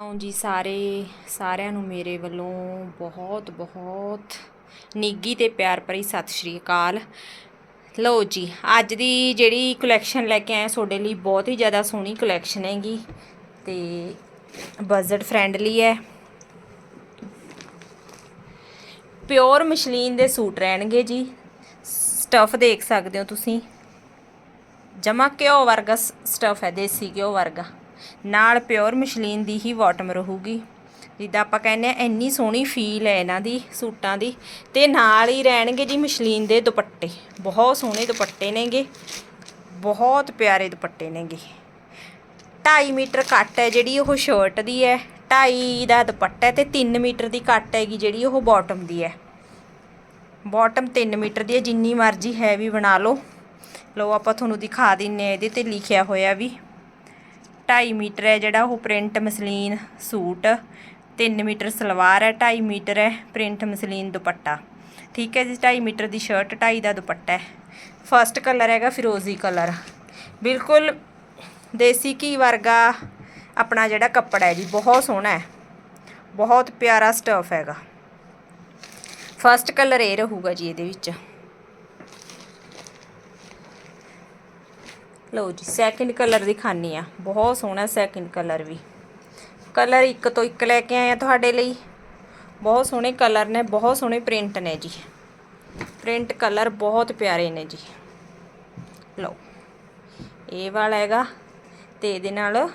ਹਾਂ ਜੀ, ਸਾਰੇ, ਸਾਰਿਆਂ ਨੂੰ ਮੇਰੇ ਵੱਲੋਂ ਬਹੁਤ ਬਹੁਤ ਨਿੱਗੀ ਤੇ ਪਿਆਰ ਭਰੀ ਸਤਿ ਸ਼੍ਰੀ ਅਕਾਲ। ਲਓ ਜੀ, ਅੱਜ ਦੀ ਜਿਹੜੀ ਕਲੈਕਸ਼ਨ ਲੈ ਕੇ ਆਏ ਤੁਹਾਡੇ ਲਈ ਬਹੁਤ ਹੀ ਜ਼ਿਆਦਾ ਸੋਹਣੀ ਕਲੈਕਸ਼ਨ ਹੈਗੀ ਤੇ ਬਜਟ ਫ੍ਰੈਂਡਲੀ ਹੈ। ਪਿਓਰ ਮਸ਼ਲੀਨ ਦੇ ਸੂਟ ਰਹਿਣਗੇ ਜੀ। ਸਟਫ ਦੇਖ ਸਕਦੇ ਹੋ ਤੁਸੀਂ। ਜਮਾ ਘਿਓ ਵਰਗਾ ਸਟਫ ਹੈ, ਦੇਸੀ ਘਿਓ ਵਰਗਾ। ਨਾਲ ਪਿਓਰ ਮਸ਼ਲੀਨ ਦੀ ਹੀ ਬਾਟਮ ਰਹੂਗੀ। ਜਿੱਦਾਂ ਆਪਾਂ ਕਹਿੰਦੇ ਆ ਇੰਨੀ ਸੋਹਣੀ ਫੀਲ ਹੈ ਇਹਨਾਂ ਦੀ ਸੂਟਾਂ ਦੀ। ਤੇ ਨਾਲ ਹੀ ਰਹਿਣਗੇ ਜੀ ਮਸ਼ਲੀਨ ਦੇ ਦੁਪੱਟੇ। ਬਹੁਤ ਸੋਹਣੇ ਦੁਪੱਟੇ ਨੇਗੇ। ਬਹੁਤ ਪਿਆਰੇ ਦੁਪੱਟੇ ਨੇਗੇ। 2.5 ਮੀਟਰ ਕੱਟ ਹੈ ਜਿਹੜੀ ਉਹ ਸ਼ਰਟ ਦੀ ਹੈ। 2.5 ਦਾ ਦੁਪੱਟਾ ਹੈ ਤੇ 3 ਮੀਟਰ ਦੀ ਕੱਟ ਹੈਗੀ ਜਿਹੜੀ ਉਹ ਬਾਟਮ ਦੀ ਹੈ। ਬਾਟਮ 3 ਮੀਟਰ ਦੀ ਹੈ। ਜਿੰਨੀ ਮਰਜ਼ੀ ਹੈਵੀ ਬਣਾ ਲਓ। ਲਓ, ਆਪਾਂ ਤੁਹਾਨੂੰ ਦਿਖਾ ਦਿੰਨੇ ਆ ਇਹਦੇ ਤੇ ਲਿਖਿਆ ਹੋਇਆ ਵੀ। 2.5 ਮੀਟਰ ਹੈ ਜਿਹੜਾ ਉਹ print muslin suit. 3 metre salwar ਹੈ 2.5 ਮੀਟਰ ਹੈ ਪ੍ਰਿੰਟ ਮਸਲੀਨ ਦੁਪੱਟਾ। ਠੀਕ ਹੈ ਜੀ 2.5 ਮੀਟਰ ਦੀ ਸ਼ਰਟ 2.5 ਦਾ ਦੁਪੱਟਾ ਹੈ। ਫਰਸਟ ਕਲਰ ਹੈਗਾ ਫਿਰੋਜ਼ੀ ਕਲਰ ਬਿਲਕੁਲ ਦੇਸੀ ਘੀ ਵਰਗਾ ਆਪਣਾ ਜਿਹੜਾ ਕੱਪੜਾ ਹੈ ਜੀ, ਬਹੁਤ ਸੋਹਣਾ ਹੈ। ਬਹੁਤ ਪਿਆਰਾ ਸਟਫ ਹੈਗਾ। ਫਰਸਟ ਕਲਰ ਇਹ ਰਹੂਗਾ ਜੀ ਇਹਦੇ ਵਿੱਚ। ਲਓ ਜੀ ਸੈਕਿੰਡ ਕਲਰ ਦਿਖਾਨੀ ਆ ਬਹੁਤ ਸੋਹਣਾ ਸੈਕਿੰਡ ਕਲਰ ਵੀ। ਕਲਰ ਇੱਕ ਤੋਂ ਇੱਕ ਲੈ ਕੇ ਆਏ ਆ ਤੁਹਾਡੇ ਲਈ। ਬਹੁਤ ਸੋਹਣੇ ਕਲਰ ਨੇ, ਬਹੁਤ ਸੋਹਣੇ ਪ੍ਰਿੰਟ ਨੇ ਜੀ। ਪ੍ਰਿੰਟ ਕਲਰ ਬਹੁਤ ਪਿਆਰੇ ਨੇ ਜੀ। ਲਓ, ਇਹ ਵਾਲਾ ਹੈਗਾ ਤੇ ਇਹਦੇ ਨਾਲ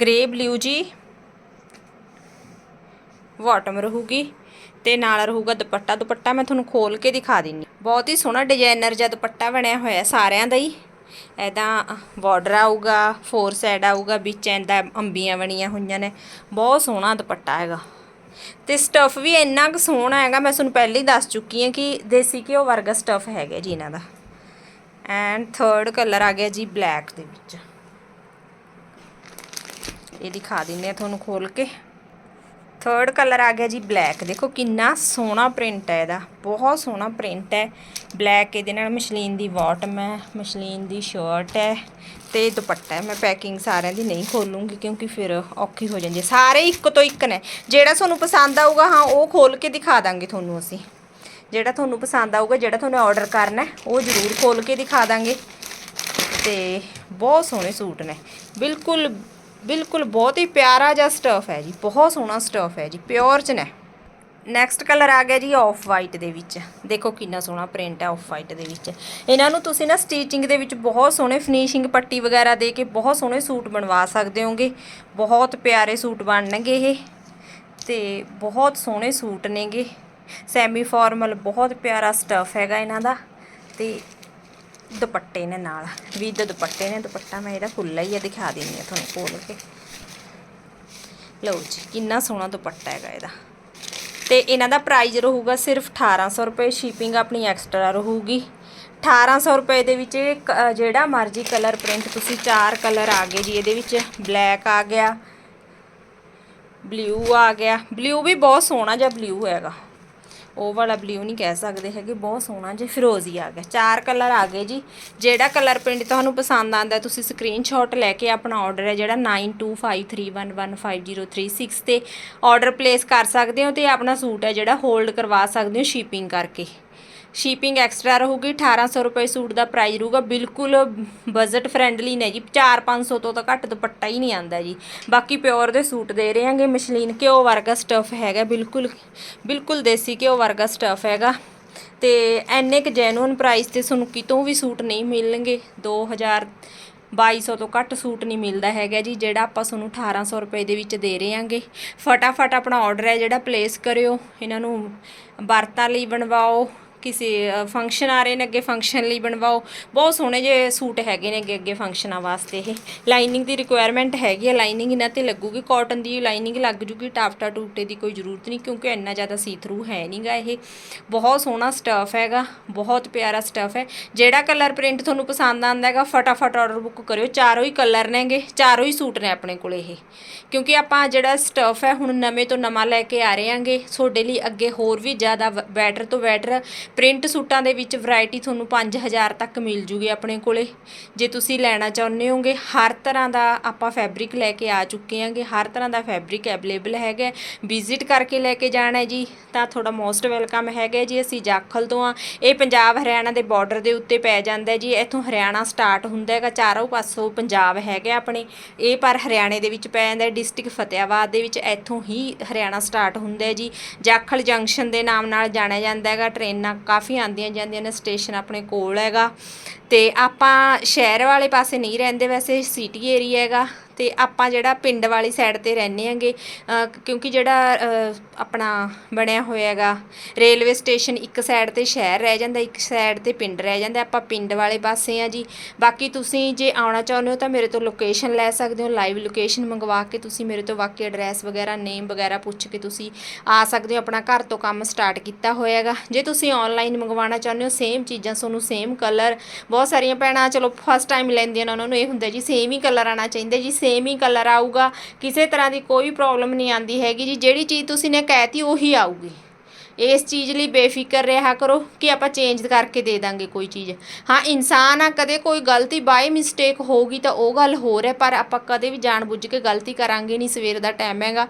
ਗ੍ਰੇ ਬਲੂ ਜੀ ਬਾਟਮ ਰਹੂਗੀ ਤੇ ਨਾਲ ਰਹੂਗਾ ਦੁਪੱਟਾ। ਦੁਪੱਟਾ ਮੈਂ ਤੁਹਾਨੂੰ ਖੋਲ ਕੇ ਦਿਖਾ ਦਿੰਨੀ। ਬਹੁਤ ਹੀ ਸੋਹਣਾ ਡਿਜ਼ਾਈਨਰ ਜਿਹਾ ਦੁਪੱਟਾ ਬਣਿਆ ਹੋਇਆ ਸਾਰਿਆਂ ਦਾ ਹੀ। ਐਦਾਂ ਬਾਰਡਰ ਆਊਗਾ ਫੋਰ ਸਾਈਡ ਆਊਗਾ, ਵਿੱਚ ਐਂਦਾ ਅੰਬੀਆਂ ਬਣੀਆਂ ਹੋਈਆਂ ਨੇ। ਬਹੁਤ ਸੋਹਣਾ ਦੁਪੱਟਾ ਹੈਗਾ। ਤੇ ਸਟਫ ਵੀ ਇੰਨਾ ਕੁ ਸੋਹਣਾ ਹੈਗਾ, ਮੈਂ ਤੁਹਾਨੂੰ ਪਹਿਲਾਂ ਹੀ ਦੱਸ ਚੁੱਕੀ ਹਾਂ ਕਿ ਦੇਸੀ ਘਿਓ ਵਰਗਾ ਸਟਫ ਹੈਗਾ ਜੀ ਇਹਨਾਂ ਦਾ। ਐਂਡ ਥਰਡ ਕਲਰ ਆ ਗਿਆ ਜੀ ਬਲੈਕ ਦੇ ਵਿੱਚ। ਇਹ ਦਿਖਾ ਦਿੰਦੇ ਆ ਤੁਹਾਨੂੰ ਖੋਲ ਕੇ। ਥਰਡ ਕਲਰ ਆ ਗਿਆ ਜੀ ਬਲੈਕ ਦੇਖੋ ਕਿੰਨਾ ਸੋਹਣਾ ਪ੍ਰਿੰਟ ਹੈ ਇਹਦਾ। ਬਹੁਤ ਸੋਹਣਾ ਪ੍ਰਿੰਟ ਹੈ। ਬਲੈਕ ਇਹਦੇ ਨਾਲ ਮਸ਼ਲੀਨ ਦੀ ਬਾਟਮ ਹੈ, ਮਸ਼ਲੀਨ ਦੀ ਸ਼ਰਟ ਹੈ ਤੇ ਦੁਪੱਟਾ ਹੈ। ਮੈਂ ਪੈਕਿੰਗ ਸਾਰਿਆਂ ਦੀ ਨਹੀਂ ਖੋਲੂੰਗੀ ਕਿਉਂਕਿ ਫਿਰ ਔਖੀ ਹੋ ਜਾਂਦੀ ਹੈ। ਸਾਰੇ ਇੱਕ ਤੋਂ ਇੱਕ ਨੇ। ਜਿਹੜਾ ਤੁਹਾਨੂੰ ਪਸੰਦ ਆਊਗਾ, ਹਾਂ, ਉਹ ਖੋਲ ਕੇ ਦਿਖਾ ਦਾਂਗੇ ਤੁਹਾਨੂੰ ਅਸੀਂ। ਜਿਹੜਾ ਤੁਹਾਨੂੰ ਪਸੰਦ ਆਊਗਾ, ਜਿਹੜਾ ਤੁਹਾਨੂੰ ਆਰਡਰ ਕਰਨਾ ਉਹ ਜ਼ਰੂਰ ਖੋਲ ਕੇ ਦਿਖਾ ਦਾਂਗੇ। ਤੇ ਬਹੁਤ ਸੋਹਣੇ ਸੂਟ ਨੇ। ਬਿਲਕੁਲ ਬਿਲਕੁਲ ਬਹੁਤ ਹੀ ਪਿਆਰਾ ਜਿਹਾ ਸਟਫ ਹੈ ਜੀ, ਬਹੁਤ ਸੋਹਣਾ ਸਟਫ ਹੈ ਜੀ ਪਿਓਰ ਚ ਨੇ। ਨੈਕਸਟ ਕਲਰ ਆ ਗਿਆ ਜੀ ਆਫ ਵਾਈਟ ਦੇ ਵਿੱਚ। ਦੇਖੋ ਕਿੰਨਾ ਸੋਹਣਾ ਪ੍ਰਿੰਟ ਹੈ ਆਫ ਵਾਈਟ ਦੇ ਵਿੱਚ। ਇਹਨਾਂ ਨੂੰ ਤੁਸੀਂ ਨਾ ਸਟੀਚਿੰਗ ਦੇ ਵਿੱਚ ਬਹੁਤ ਸੋਹਣੇ ਫਿਨਿਸ਼ਿੰਗ ਪੱਟੀ ਵਗੈਰਾ ਦੇ ਕੇ ਬਹੁਤ ਸੋਹਣੇ ਸੂਟ ਬਣਵਾ ਸਕਦੇ ਹੋਗੇ। ਬਹੁਤ ਪਿਆਰੇ ਸੂਟ ਬਣਨਗੇ ਇਹ। ਤੇ ਬਹੁਤ ਸੋਹਣੇ ਸੂਟ ਨੇਗੇ। ਸੈਮੀ ਫਾਰਮਲ ਬਹੁਤ ਪਿਆਰਾ ਸਟਫ ਹੈਗਾ ਇਹਨਾਂ ਦਾ। ਤੇ ਦੁਪੱਟੇ ਨੇ ਨਾਲ। ਵਿਦ ਦੁਪੱਟੇ ਨੇ, ਦੁਪੱਟਾ ਮੈਂ ਇਹਦਾ ਖੁੱਲਾ ਹੀ ਆ, ਦਿਖਾ ਦਿੰਦੀ ਆ ਤੁਹਾਨੂੰ ਖੋਲ ਕੇ। ਲਓ ਜੀ, ਕਿੰਨਾ ਸੋਹਣਾ ਦੁਪੱਟਾ ਹੈਗਾ ਇਹਦਾ। ਤੇ ਇਹਨਾਂ ਦਾ ਪ੍ਰਾਈਸ ਰਹੂਗਾ ਸਿਰਫ 1800 ਰੁਪਏ ਸ਼ਿਪਿੰਗ ਆਪਣੀ ਐਕਸਟਰਾ ਰਹੂਗੀ। 1800 ਰੁਪਏ ਦੇ ਵਿੱਚ ਇਹ ਕ- ਜਿਹੜਾ ਮਰਜ਼ੀ ਕਲਰ ਪ੍ਰਿੰਟ ਤੁਸੀਂ ਚਾਰ ਕਲਰ ਆ ਗਏ ਜੀ, ਇਹਦੇ ਵਿੱਚ ਬਲੈਕ ਆ ਗਿਆ ਬਲੂ ਆ ਗਿਆ। ਬਲੂ ਵੀ ਬਹੁਤ ਸੋਹਣਾ ਜਿਹਾ ਬਲੂ ਹੈਗਾ। ਉਹ ਵਾਲਾ ਬਲੂ ਨਹੀਂ ਕਹਿ ਸਕਦੇ ਹੈਗੇ, ਬਹੁਤ ਸੋਹਣਾ ਜੇ ਫਿਰੋਜ਼ੀ ਆ ਗਿਆ। ਚਾਰ ਕਲਰ ਆ ਗਏ ਜੀ। ਜਿਹੜਾ ਕਲਰ ਪਿੰਡ ਤੁਹਾਨੂੰ ਪਸੰਦ ਆਂਦਾ ਤੁਸੀਂ ਸਕਰੀਨਸ਼ਾਟ ਲੈ ਕੇ ਆਪਣਾ ਆਰਡਰ ਹੈ ਜਿਹੜਾ 9253115036 ਤੇ ਆਰਡਰ ਪਲੇਸ ਕਰ ਸਕਦੇ ਹੋ ਤੇ ਆਪਣਾ ਸੂਟ ਹੈ ਜਿਹੜਾ ਹੋਲਡ ਕਰਵਾ ਸਕਦੇ ਹੋ ਸ਼ਿਪਿੰਗ ਕਰਕੇ। ਸ਼ਿਪਿੰਗ ਐਕਸਟਰਾ ਰਹੂਗੀ 1800 ਰੁਪਏ ਸੂਟ ਦਾ ਪ੍ਰਾਈਸ ਰਹੂਗਾ, ਬਿਲਕੁਲ ਬਜਟ ਫ੍ਰੈਂਡਲੀ ਨੇ ਜੀ 4-500 ਤੋਂ ਤਾਂ ਘੱਟ ਦੁਪੱਟਾ ਹੀ ਨਹੀਂ ਆਂਦਾ ਜੀ। ਬਾਕੀ ਪਿਓਰ ਦੇ ਸੂਟ ਦੇ ਰਹੇ ਹਾਂਗੇ, ਮਸ਼ਲੀਨ ਘਿਓ ਵਰਗਾ ਸਟਫ ਹੈਗਾ, ਬਿਲਕੁਲ ਬਿਲਕੁਲ ਦੇਸੀ ਘਿਓ ਵਰਗਾ ਸਟਫ ਹੈਗਾ। ਤੇ ਐਨੇ ਕੁ ਜੈਨੂਨ ਪ੍ਰਾਈਸ ਤੇ ਤੁਹਾਨੂੰ ਕਿਤੋਂ ਵੀ ਸੂਟ ਨਹੀਂ ਮਿਲਣਗੇ 2000 2200 ਤੋਂ ਘੱਟ ਸੂਟ ਨਹੀਂ ਮਿਲਦਾ ਹੈਗਾ ਜੀ, ਜਿਹੜਾ ਆਪਾਂ ਤੁਹਾਨੂੰ 1800 ਰੁਪਏ ਦੇ ਵਿੱਚ ਦੇ ਰਹੇ ਹਾਂਗੇ। ਫਟਾਫਟ ਆਪਣਾ ਆਰਡਰ ਹੈ ਜਿਹੜਾ ਪਲੇਸ ਕਰਿਓ, ਇਹਨਾਂ ਨੂੰ ਵਰਤਾਂ ਲਈ ਬਣਵਾਓ ਕਿਸੇ ਫੰਕਸ਼ਨ ਆ ਰਹੇ ਨੇ, ਅੱਗੇ ਫੰਕਸ਼ਨ ਲਈ ਬਣਵਾਓ। ਬਹੁਤ ਸੋਹਣੇ ਜਿਹੇ ਸੂਟ ਹੈਗੇ ਨੇ ਅੱਗੇ ਅੱਗੇ ਫੰਕਸ਼ਨਾਂ ਵਾਸਤੇ ਇਹ। ਲਾਈਨਿੰਗ ਦੀ ਰਿਕੁਆਇਰਮੈਂਟ ਹੈਗੀ ਹੈ ਲਾਈਨਿੰਗ ਇਹਨਾਂ ਤੇ ਲੱਗੂਗੀ। ਕਾਟਨ ਦੀ ਲਾਈਨਿੰਗ ਲੱਗ ਜੂਗੀ ਟਾਫਟਾ ਟੂਟੇ ਦੀ ਕੋਈ ਜ਼ਰੂਰਤ ਨਹੀਂ, ਕਿਉਂਕਿ ਇੰਨਾ ਜ਼ਿਆਦਾ ਸੀ ਥਰੂ ਹੈ ਨਹੀਂਗਾ ਇਹ। ਬਹੁਤ ਸੋਹਣਾ ਸਟਫ ਹੈਗਾ, ਬਹੁਤ ਪਿਆਰਾ ਸਟਫ ਹੈ। ਜਿਹੜਾ ਕਲਰ ਪ੍ਰਿੰਟ ਤੁਹਾਨੂੰ ਪਸੰਦ ਆਉਂਦਾ ਹੈਗਾ, ਫਟਾਫਟ ਆਰਡਰ ਬੁੱਕ ਕਰਿਓ। ਚਾਰੋਂ ਹੀ ਕਲਰ ਨੇਗੇ ਚਾਰੋਂ ਹੀ ਸੂਟ ਨੇ ਆਪਣੇ ਕੋਲ ਇਹ। ਕਿਉਂਕਿ ਆਪਾਂ ਜਿਹੜਾ ਸਟਫ ਹੈ, ਹੁਣ ਨਵੇਂ ਤੋਂ ਨਵਾਂ ਲੈ ਕੇ ਆ ਰਹੇ ਹਾਂਗੇ, ਤੁਹਾਡੇ ਲਈ ਅੱਗੇ ਹੋਰ ਵੀ ਜ਼ਿਆਦਾ ਬੈਟਰ ਤੋਂ ਬੈਟਰ ਪ੍ਰਿੰਟ ਸੂਟਾਂ ਦੇ ਵਿੱਚ ਵੈਰਾਈਟੀ ਤੁਹਾਨੂੰ 5000 ਤੱਕ ਮਿਲ ਜੂਗੀ ਆਪਣੇ ਕੋਲੇ। ਜੇ ਤੁਸੀਂ ਲੈਣਾ ਚਾਹੁੰਦੇ ਹੋਗੇ, ਹਰ ਤਰ੍ਹਾਂ ਦਾ ਆਪਾਂ ਫੈਬਰਿਕ ਲੈ ਕੇ ਆ ਚੁੱਕੇ ਹਾਂਗੇ। ਹਰ ਤਰ੍ਹਾਂ ਦਾ ਫੈਬਰਿਕ ਅਵੇਲੇਬਲ ਹੈਗਾ ਵਿਜ਼ਿਟ ਕਰਕੇ ਲੈ ਕੇ ਜਾਣਾ ਜੀ, ਤਾਂ ਤੁਹਾਡਾ ਮੋਸਟ ਵੈਲਕਮ ਹੈਗਾ ਜੀ। ਅਸੀਂ ਜਾਖਲ ਤੋਂ ਆ ਇਹ ਪੰਜਾਬ ਹਰਿਆਣਾ ਦੇ ਬਾਰਡਰ ਦੇ ਉੱਤੇ ਪੈ ਜਾਂਦਾ ਜੀ। ਇੱਥੋਂ ਹਰਿਆਣਾ ਸਟਾਰਟ ਹੁੰਦਾ ਹੈਗਾ। ਚਾਰੋਂ ਪਾਸੋਂ ਪੰਜਾਬ ਹੈਗਾ ਆਪਣੇ। ਇਹ ਪਰ ਹਰਿਆਣੇ ਦੇ ਵਿੱਚ ਪੈ ਜਾਂਦਾ ਡਿਸਟ੍ਰਿਕਟ ਫਤਿਆਬਾਦ ਦੇ ਵਿੱਚ ਇੱਥੋਂ ਹੀ ਹਰਿਆਣਾ ਸਟਾਰਟ ਹੁੰਦਾ ਜੀ। ਜਾਖਲ ਜੰਕਸ਼ਨ ਦੇ ਨਾਮ ਨਾਲ ਜਾਣਿਆ ਜਾਂਦਾ ਹੈਗਾ। ਟ੍ਰੇਨਾਂ ਕਾਫੀ ਆਉਂਦੀਆਂ ਜਾਂਦੀਆਂ ਨੇ ਸਟੇਸ਼ਨ ਆਪਣੇ ਕੋਲ ਹੈਗਾ। ਤੇ ਆਪਾਂ ਸ਼ਹਿਰ ਵਾਲੇ ਪਾਸੇ ਨਹੀਂ ਰਹਿੰਦੇ ਵੈਸੇ ਸਿਟੀ ਏਰੀਆ ਹੈਗਾ। ਤੇ ਆਪਾਂ ਜਿਹੜਾ ਪਿੰਡ ਵਾਲੀ ਸਾਈਡ ਤੇ ਰਹਿੰਦੇ ਆਂਗੇ ਕਿਉਂਕਿ ਜਿਹੜਾ ਆਪਣਾ ਬਣਿਆ ਹੋਇਆ ਹੈਗਾ ਰੇਲਵੇ ਸਟੇਸ਼ਨ ਇੱਕ ਸਾਈਡ ਤੇ ਸ਼ਹਿਰ ਰਹਿ ਜਾਂਦਾ, ਇੱਕ ਸਾਈਡ ਤੇ ਪਿੰਡ ਰਹਿ ਜਾਂਦਾ, ਆਪਾਂ ਪਿੰਡ ਵਾਲੇ ਪਾਸੇ ਆ ਜੀ। ਬਾਕੀ ਤੁਸੀਂ ਜੇ ਆਉਣਾ ਚਾਹੁੰਦੇ ਹੋ ਤਾਂ ਮੇਰੇ ਤੋਂ ਲੋਕੇਸ਼ਨ ਲੈ ਸਕਦੇ ਹੋ ਲਾਈਵ ਲੋਕੇਸ਼ਨ ਮੰਗਵਾ ਕੇ ਤੁਸੀਂ ਮੇਰੇ ਤੋਂ ਬਾਕੀ ਐਡਰੈਸ ਵਗੈਰਾ ਨੇਮ ਵਗੈਰਾ ਪੁੱਛ ਕੇ ਤੁਸੀਂ ਆ ਸਕਦੇ ਹੋ, ਆਪਣਾ ਘਰ ਤੋਂ ਕੰਮ ਸਟਾਰਟ ਕੀਤਾ ਹੋਇਆ ਹੈਗਾ। ਜੇ ਤੁਸੀਂ ਆਨਲਾਈਨ ਮੰਗਵਾਉਣਾ ਚਾਹੁੰਦੇ ਹੋ ਸੇਮ ਚੀਜ਼ਾਂ ਤੁਹਾਨੂੰ ਸੇਮ ਕਲਰ ਬਹੁਤ ਸਾਰੀਆਂ ਭੈਣਾਂ, ਚਲੋ ਫਸਟ ਟਾਈਮ ਲੈਂਦੀਆਂ ਨੇ ਉਹਨਾਂ ਨੂੰ, ਇਹ ਹੁੰਦਾ ਜੀ ਸੇਮ ਹੀ ਕਲਰ ਆਣਾ ਚਾਹੀਦਾ ਜੀ ਸੇਮ ਹੀ ਕਲਰ ਆਊਗਾ। ਕਿਸੇ ਤਰ੍ਹਾਂ ਦੀ ਕੋਈ ਪ੍ਰੋਬਲਮ ਨਹੀਂ ਆਂਦੀ ਹੈਗੀ ਜੀ। ਜਿਹੜੀ ਚੀਜ਼ ਤੁਸੀਂ ਨੇ ਕਹਿਤੀ, ਉਹੀ ਆਊਗੀ। ਇਸ ਚੀਜ਼ ਲਈ ਬੇਫਿਕਰ ਰਿਹਾ ਕਰੋ ਕਿ ਆਪਾਂ ਚੇਂਜ ਕਰਕੇ ਦੇ ਦਾਂਗੇ ਕੋਈ ਚੀਜ਼। ਹਾਂ, ਇਨਸਾਨ ਆ, ਕਦੇ ਕੋਈ ਗਲਤੀ ਬਾਈ ਮਿਸਟੇਕ ਹੋਊਗੀ ਤਾਂ ਉਹ ਗੱਲ ਹੋਰ ਹੈ, ਪਰ ਆਪਾਂ ਕਦੇ ਵੀ ਜਾਣ ਬੁੱਝ ਕੇ ਗਲਤੀ ਕਰਾਂਗੇ ਨਹੀਂ, ਸਵੇਰ ਦਾ ਟਾਈਮ ਹੈਗਾ।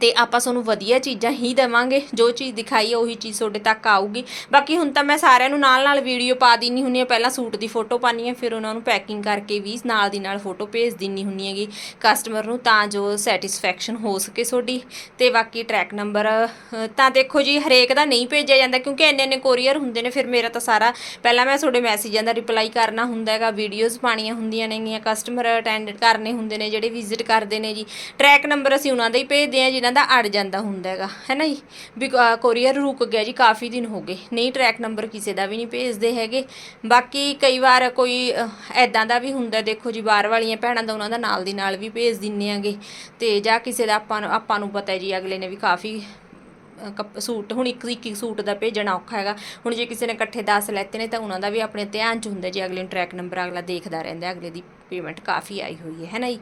ਤੇ ਆਪਾਂ ਤੁਹਾਨੂੰ ਵਧੀਆ ਚੀਜ਼ਾਂ ਹੀ ਦੇਵਾਂਗੇ। ਜੋ ਚੀਜ਼ ਦਿਖਾਈ ਹੈ ਉਹੀ ਚੀਜ਼ ਤੁਹਾਡੇ ਤੱਕ ਆਊਗੀ। ਬਾਕੀ ਹੁਣ ਤਾਂ ਮੈਂ ਸਾਰਿਆਂ ਨੂੰ ਨਾਲ ਨਾਲ ਵੀਡੀਓ ਪਾ ਦਿੰਨੀ ਹੁੰਨੀ ਆ। ਪਹਿਲਾਂ ਸੂਟ ਦੀ ਫੋਟੋ ਪਾਣੀ ਹੈ ਫਿਰ ਉਹਨਾਂ ਨੂੰ ਪੈਕਿੰਗ ਕਰਕੇ ਵੀ ਨਾਲ ਦੀ ਨਾਲ ਫੋਟੋ ਭੇਜ ਦਿੰਨੀ ਹੁੰਨੀ ਹੈਗੀ ਕਸਟਮਰ ਨੂੰ ਤਾਂ ਜੋ ਸੈਟੀਸਫੈਕਸ਼ਨ ਹੋ ਸਕੇ ਤੁਹਾਡੀ। ਤੇ ਬਾਕੀ ਟਰੈਕ ਨੰਬਰ ਤਾਂ ਦੇਖੋ ਜੀ, ਹਰੇਕ ਦਾ ਨਹੀਂ ਭੇਜਿਆ ਜਾਂਦਾ ਕਿਉਂਕਿ ਇੰਨੇ ਇੰਨੇ ਕੋਰੀਅਰ ਹੁੰਦੇ ਨੇ। ਫਿਰ ਮੇਰਾ ਤਾਂ ਸਾਰਾ, ਪਹਿਲਾਂ ਮੈਂ ਤੁਹਾਡੇ ਮੈਸੇਜਾਂ ਦਾ ਰਿਪਲਾਈ ਕਰਨਾ ਹੁੰਦਾ ਹੈਗਾ ਵੀਡੀਓਜ਼ ਪਾਣੀਆਂ ਹੁੰਦੀਆਂ ਨੇਗੀਆਂ ਕਸਟਮਰ ਅਟੈਂਡ ਕਰਨੇ ਹੁੰਦੇ ਨੇ, ਜਿਹੜੇ ਵਿਜ਼ਿਟ ਕਰਦੇ ਨੇ ਜੀ। ਟਰੈਕ ਨੰਬਰ ਅਸੀਂ ਉਹਨਾਂ ਦਾ ਹੀ ਭੇਜਦੇ ਹਾਂ ਜਿਨ੍ਹਾਂ ਦਾ ਅੜ ਜਾਂਦਾ ਹੁੰਦਾ ਹੈਗਾ ਹੈ ਨਾ ਜੀ? ਵੀ ਕੋਰੀਅਰ ਰੁਕ ਗਿਆ ਜੀ, ਕਾਫੀ ਦਿਨ ਹੋ ਗਏ। ਨਹੀਂ ਟਰੈਕ ਨੰਬਰ ਕਿਸੇ ਦਾ ਵੀ ਨਹੀਂ ਭੇਜਦੇ ਹੈਗੇ। ਬਾਕੀ ਕਈ ਵਾਰ ਕੋਈ ਐਦਾਂ ਦਾ ਵੀ ਹੁੰਦਾ, ਦੇਖੋ ਜੀ, ਬਾਹਰ ਵਾਲੀਆਂ ਭੈਣਾਂ ਦਾ ਉਹਨਾਂ ਦਾ ਨਾਲ ਦੀ ਨਾਲ ਵੀ ਭੇਜ ਦਿੰਨੇ ਆਂਗੇ ਤੇ ਜਾਂ ਕਿਸੇ ਦਾ ਆਪਾਂ ਨੂੰ ਆਪਾਂ ਨੂੰ ਪਤਾ ਜੀ, ਅਗਲੇ ਨੇ ਵੀ ਕਾਫੀ ਸੂਟ, ਹੁਣ ਇੱਕ ਇੱਕ ਇੱਕ ਸੂਟ ਦਾ ਭੇਜਣਾ ਔਖਾ ਹੈਗਾ। ਹੁਣ ਜੇ ਕਿਸੇ ਨੇ ਇਕੱਠੇ 10 ਲੈਤੇ ਨੇ ਤਾਂ ਉਹਨਾਂ ਦਾ ਵੀ ਆਪਣੇ ਧਿਆਨ 'ਚ ਹੁੰਦਾ ਜੀ ਅਗਲੇ ਨੂੰ ਟਰੈਕ ਨੰਬਰ ਅਗਲਾ ਦੇਖਦਾ ਰਹਿੰਦਾ, ਅਗਲੇ ਦੀ ਪੇਮੈਂਟ ਕਾਫੀ ਆਈ ਹੋਈ ਹੈ ਹੈ ਨਾ ਜੀ?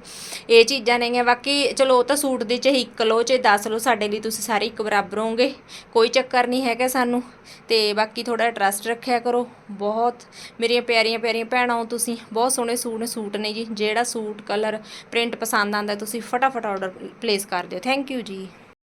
ਇਹ ਚੀਜ਼ਾਂ ਨੇਗੀਆਂ ਬਾਕੀ ਚਲੋ ਉਹ ਤਾਂ ਸੂਟ ਦੇ ਚਾਹੇ ਇੱਕ ਲਓ, ਚਾਹੇ 10 ਲਓ, ਸਾਡੇ ਲਈ ਤੁਸੀਂ ਸਾਰੇ ਇੱਕ ਬਰਾਬਰ ਹੋਗੇ ਕੋਈ ਚੱਕਰ ਨਹੀਂ ਹੈਗਾ ਸਾਨੂੰ। ਤੇ ਬਾਕੀ ਥੋੜਾ ਟਰਸਟ ਰੱਖਿਆ ਕਰੋ, ਬਹੁਤ ਮੇਰੀਆਂ ਪਿਆਰੀਆਂ ਪਿਆਰੀਆਂ ਭੈਣਾਂ ਹੋ ਤੁਸੀਂ, ਬਹੁਤ ਸੋਹਣੇ ਸੂਟ ਨੇ ਸੂਟ ਨੇ ਜੀ, ਜਿਹੜਾ ਸੂਟ ਕਲਰ ਪ੍ਰਿੰਟ ਪਸੰਦ ਆਂਦਾ ਤੁਸੀਂ ਫਟਾਫਟ ਆਰਡਰ ਪਲੇਸ ਕਰ ਦਿਓ। ਥੈਂਕ ਯੂ ਜੀ।